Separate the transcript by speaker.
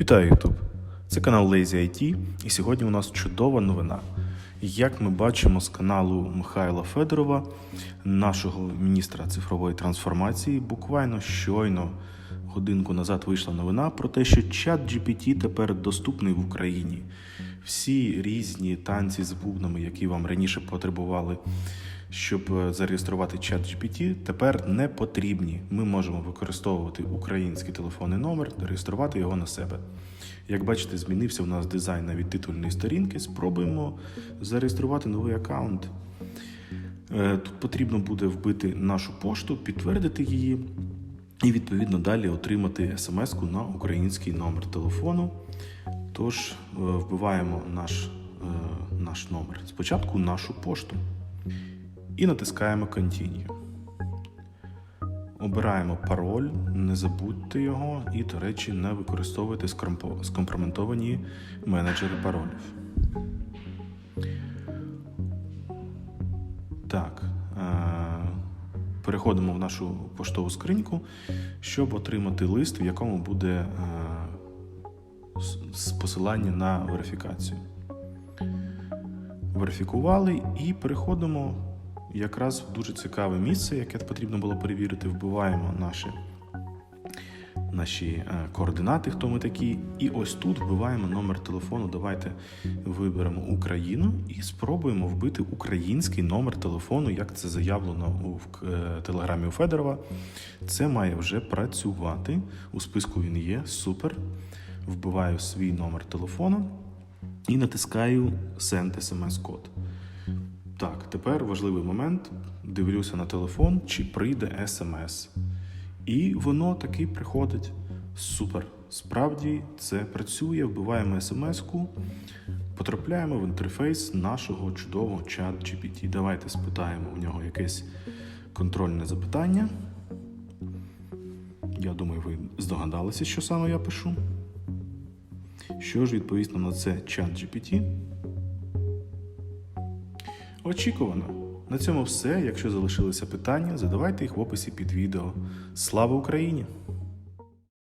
Speaker 1: Вітаю YouTube! Це канал Lazy IT, і сьогодні у нас чудова новина. Як ми бачимо з каналу Михайла Федорова, нашого міністра цифрової трансформації, буквально щойно годинку назад вийшла новина про те, що чат GPT тепер доступний в Україні. Всі різні танці з бубнами, які вам раніше потребували, щоб е, зареєструвати чат GPT, тепер не потрібні. Ми можемо використовувати український телефонний номер, реєструвати його на себе. Як бачите, змінився у нас дизайн навіть титульної сторінки. Спробуємо зареєструвати новий аккаунт. Е, Тут потрібно буде вбити нашу пошту, підтвердити її і відповідно далі отримати смс-ку на український номер телефону. Тож е, вбиваємо наш, наш номер. Спочатку нашу пошту і натискаємо Continue. Обираємо пароль, не забудьте його і, до речі, не використовуйте скромпо- скомпрометовані менеджери паролів. Так. е, Переходимо в нашу поштову скриньку, щоб отримати лист, в якому буде е, посилання на верифікацію. Верифікували і переходимо якраз дуже цікаве місце, яке потрібно було перевірити. Вбиваємо наші, наші е, координати, хто ми такі. І ось тут вбиваємо номер телефону. Давайте виберемо Україну і спробуємо вбити український номер телефону, як це заявлено в е, телеграмі у Федорова. Це має вже працювати. У списку він є. Супер. Вбиваю свій номер телефону і натискаю Send SMS-код. Тепер важливий момент. Дивлюся на телефон, чи прийде смс. І воно таки приходить. Супер. Справді це працює, вбиваємо смс-ку, потрапляємо в інтерфейс нашого чудового чат GPT. Давайте спитаємо у нього якесь контрольне запитання. Я думаю, ви здогадалися, що саме я пишу. Що ж відповість нам на це чат GPT? Очікувано. На цьому все. Якщо залишилися питання, задавайте їх в описі під відео. Слава Україні!